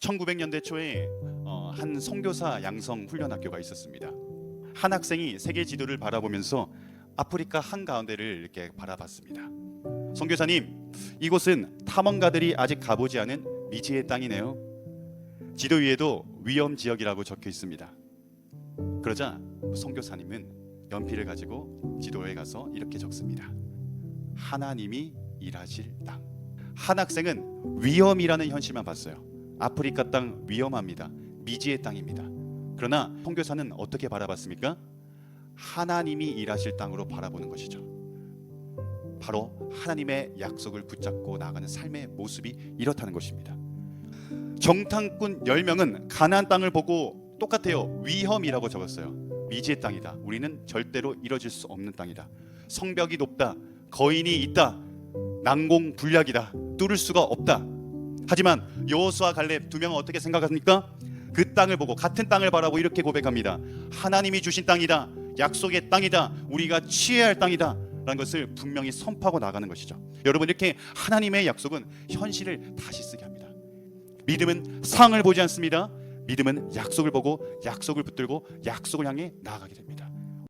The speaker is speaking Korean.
1900년대 초에 어, 한 선교사 양성 훈련 학교가 있었습니다. 한 학생이 세계 지도를 바라보면서 아프리카 한 가운데를 이렇게 바라봤습니다. 선교사님, 이곳은 탐험가들이 아직 가보지 않은 미지의 땅이네요. 지도 위에도 위험 지역이라고 적혀 있습니다. 그러자 선교사님은 연필을 가지고 지도에 가서 이렇게 적습니다. 하나님이 일하실 땅. 한 학생은 위험이라는 현실만 봤어요. 아프리카 땅 위험합니다. 미지의 땅입니다. 그러나 선교사는 어떻게 바라봤습니까? 하나님이 일하실 땅으로 바라보는 것이죠. 바로 하나님의 약속을 붙잡고 나아가는 삶의 모습이 이렇다는 것입니다. 정탐꾼 10명은 가나안 땅을 보고 똑같아요. 위험이라고 적었어요. 미지의 땅이다. 우리는 절대로 이뤄질 수 없는 땅이다. 성벽이 높다. 거인이 있다. 난공 불락이다. 뚫을 수가 없다. 하지만 여호수아 갈렙 두 명은 어떻게 생각합니까? 그 땅을 보고 같은 땅을 바라보고 이렇게 고백합니다. 하나님이 주신 땅이다. 약속의 땅이다. 우리가 취해야 할 땅이다. 라는 것을 분명히 선포하고 나가는 것이죠. 여러분 이렇게 하나님의 약속은 현실을 다시 쓰게 합니다. 믿음은 상을 보지 않습니다. 믿음은 약속을 보고 약속을 붙들고 약속을 향해 나아가게 됩니다.